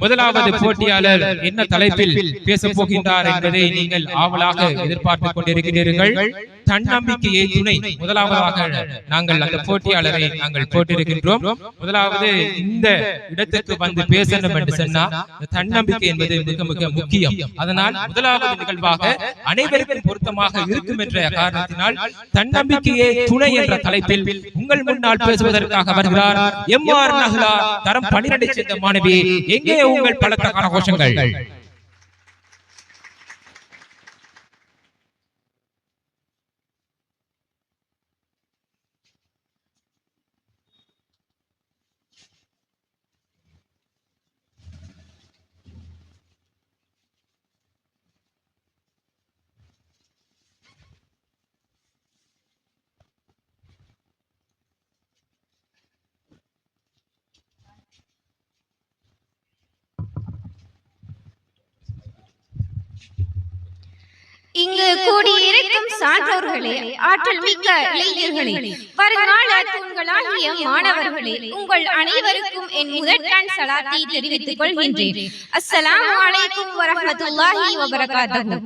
முதலாவது போட்டியாளர் என்ன தலைப்பில் பேசப் போகின்றார் என்பதை நீங்கள் ஆவலாக எதிர்பார்த்துக் கொண்டிருக்கிறீர்கள். தன்னம்பிக்கையை துணை. முதலாவதாக நாங்கள் அந்த போட்டியாளரை நாங்கள் போட்டிருக்கின்றோம் முதலாவது இந்த இடத்துக்கு வந்து பேசணும் என்று சொன்னா இந்த தன்னம்பிக்கை என்பது மிக மிக முக்கியம். அதனால் முதலாவது நிகழ்வாக அனைவருக்கும் பொருத்தமாக இருக்கும் என்ற காரணத்தினால் தன்னம்பிக்கையே துணை என்ற தலைப்பில் உங்கள் முன்னால் பேசுவதற்காக வருகிறார் எம் ஆர் நஹ்லா தரம் பன்னிரண்டு சேர்ந்த மாணவி எங்கே உங்கள் பலத்த கோஷங்கள் சான்றோர்களே ஆற்றல் மிக்க இளைஞர்களே வருங்கால தூண்களாகிய மாணவர்களே உங்கள் அனைவருக்கும் என் முதற்கண் சலாத்தை தெரிவித்துக் கொள்கின்றேன். வபரகாத்துஹு.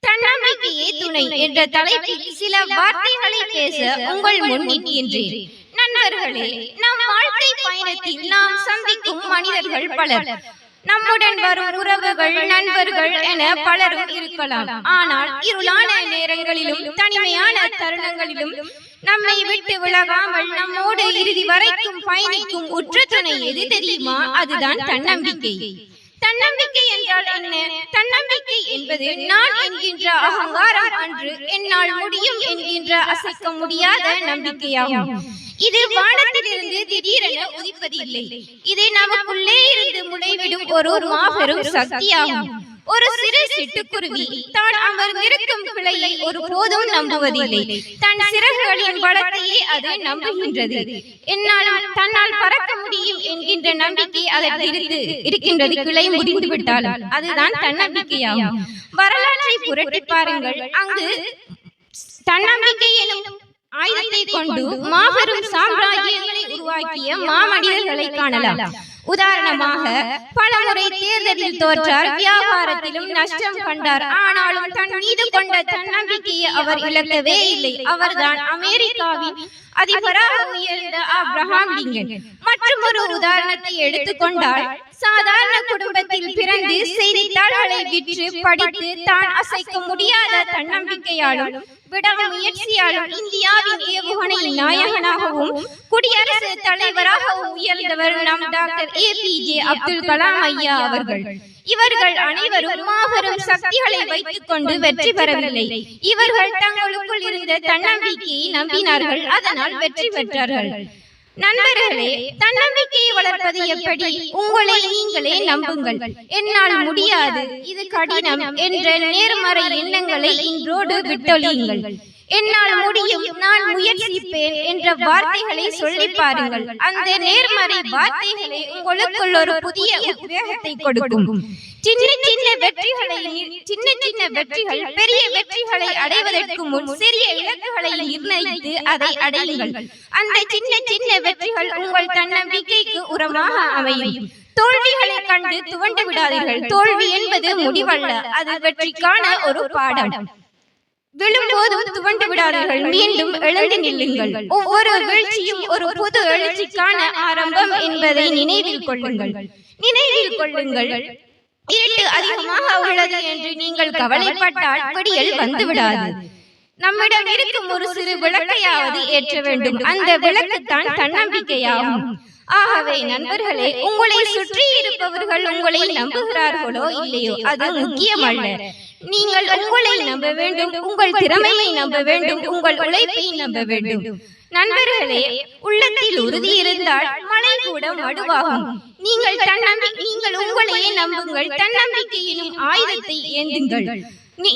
தன்னம்பிக்கையே துணை என்ற தலைப்பில் சில வார்த்தைகளை பேச உங்கள் முன் நிற்கின்றேன். நண்பர்களே நம் வாழ்க்கை பயணத்தில் நாம் சந்திக்கும் மனிதர்கள் பலர். நம்முடன் வரும் உறவுகள் நண்பர்கள் என பலரும் இருக்கலாம். ஆனால் இருளான நேரங்களிலும் தனிமையான தருணங்களிலும் நம்மை விட்டு விலகாமல் நம்மோடு இறுதி வரைக்கும் பயணிக்கும் உற்ற துணை எது தெரியுமா? அதுதான் தன்னம்பிக்கை. தன்னம்பிக்கை என்றால் என்ன? தன்னம்பிக்கை என்பது நான் என்கின்ற அகங்காரம் அன்று என்னால் முடியும் என்கின்ற அசைக்க முடியாத நம்பிக்கையாகும். இது வானத்திலிருந்து திடீரென உதிப்பதில்லை. இது நமக்குள்ளே இருந்து முளைவிடும் ஒரு மாபெரும் சக்தியாகும். ஒரு சிறு சிட்டுக்குருவி. தான் அமர்ந்திருக்கும் பிழையை ஒரு போதும் நம்புவதில்லை. தன் சிறகுகளின் பலத்தையே அது நம்புகின்றது. என்னால் தன்னால் பறக்க முடியும் என்கின்ற நம்பிக்கை அதற்கு இருக்கின்றது கிளை முடிந்து விட்டாலும் அதுதான் தன்னம்பிக்கையாகும். வரலாற்றை புரட்டி பாருங்கள். அங்கு தன்னம்பிக்கை எனும் ஆயுதத்தை கொண்டு மாபெரும் சாம்ராஜ்யங்களை உருவாக்கிய மாமனிதர்களை காணலாம். உதாரணமாக பலமுறை தேர்தலில் தோற்றார் வியாபாரத்திலும் நஷ்டம் கண்டார். ஆனாலும் தன் மீது கொண்ட தன்னம்பிக்கையை அவர் இழக்கவே இல்லை. அவர்தான் அமெரிக்காவின் அதிபராக உயர்ந்த ஆப்ரஹாம் லிங்கன். மற்றும் ஒரு உதாரணத்தை எடுத்துக்கொண்டால் சாதாரண குடும்பத்தில் பிறந்து செய்தித்தாள்களை விற்று படித்து தான் அசைக்க முடியாத தன்னம்பிக்கையாலும் விடாமுயற்சியாலும் இந்தியாவின் ஏவுகணை நாயகனாகவும் குடியரசு தலைவராகவும் உயர்ந்தவர் நம் doctor A P J Abdul Kalam ஐயா அவர்கள். இவர்கள் அனைவரும் மாபெரும் சக்திகளை வைத்துக் கொண்டு வெற்றி பெறவில்லை. இவர்கள் தங்களுக்குள் இருந்த தன்னம்பிக்கையை நம்பினார்கள். அதனால் வெற்றி பெற்றார்கள். நண்பர்களே தன்னம்பிக்கையை வளர்ப்பது எப்படி? உங்களை நீங்களே நம்புங்கள். என்னால் முடியாது. இது கடினம் என்ற நேர்மறை எண்ணங்களை இன்றோடு விட்டொழியுங்கள். என்னால் முடியும் நான் முயற்சிப்பேன் என்ற வார்த்தைகளை சொல்லி பாருங்கள். அந்த நேர்மறை வார்த்தைகளை உங்களுக்குள் ஒரு புதிய உத்வேகத்தை கொடுக்கும். சின்ன சின்ன வெற்றிகளை சின்ன சின்ன வெற்றிகள் பெரிய வெற்றிகளை அடைவதற்கு முன் சிறிய இலக்குகளை நிர்ணயித்து அதை அடையுங்கள். அந்த சின்ன சின்ன வெற்றிகள் உங்கள் தன்னம்பிக்கைக்கு உரமாக அமையும். தோல்விகளை கண்டு துவண்டு விடாதீர்கள். தோல்வி என்பது முடிவல்ல அது வெற்றிக்கான ஒரு பாடம். விழும்போதும் துவண்டு விடாதீர்கள். மீண்டும் எழுந்து நில்லுங்கள். ஒவ்வொரு வீழ்ச்சியும் ஒரு புது எழுச்சிக்கான ஆரம்பம் என்பதை நினைவில் கொள்ளுங்கள். நினைவில் கொள்ளுங்கள். இருட்டு அதிகமாக உள்ளது என்று நீங்கள் கவலைப்பட்டால் விடியல் வந்து விடாது. நம்மிடம் இருக்கும் ஒரு சிறு விளக்கையாவது ஏற்ற வேண்டும். அந்த விளக்குத்தான் தன்னம்பிக்கையாகும். ஆகவே நண்பர்களே உங்களை சுற்றி இருப்பவர்கள் உங்களை நம்புகிறார்களோ இல்லையோ அது முக்கியமல்ல. நீங்கள் உங்களை நம்ப வேண்டும் உங்கள் திறமையை நம்ப வேண்டும் உங்கள் உழைப்பை நம்ப வேண்டும். நண்பர்களே உள்ளத்தில் உறுதி இருந்தால் மழை கூட மடுவாகும். நீங்கள் தன்னம்பி நீங்கள் உங்களையே நம்புங்கள். தன்னம்பிக்கையினும் ஆயுதத்தை ஏந்துங்கள்.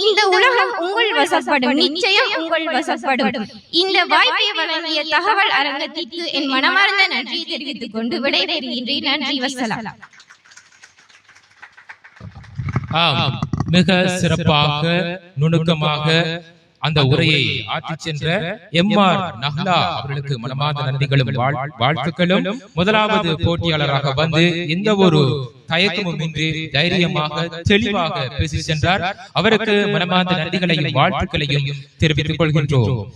இந்த உலகம் உங்கள் வசப்படும். நிச்சயம் உங்கள் வசப்படும். இந்த வாய்ப்பை வழங்கிய தகவல் அரங்கத்திற்கு என் மனமார்ந்த நன்றி தெரிவித்துக் கொண்டு விடைபெறுகின்றேன். நன்றி வசலாம் ஆம். மிக சிறப்பாக நுணுக்கமாக அந்த உரையை ஆற்றிச் சென்ற எம் ஆர் நஹ்லா அவர்களுக்கு மனமார்ந்த நன்றிகளும் வாழ்- வாழ்த்துக்களும். முதலாவது போட்டியாளராக வந்து எந்த ஒரு தயக்கமும் இன்றி தைரியமாக தெளிவாக பேசி சென்றார். அவருக்கு மனமார்ந்த நன்றிகளையும் வாழ்த்துக்களையும் தெரிவித்துக் கொள்கின்றோம்.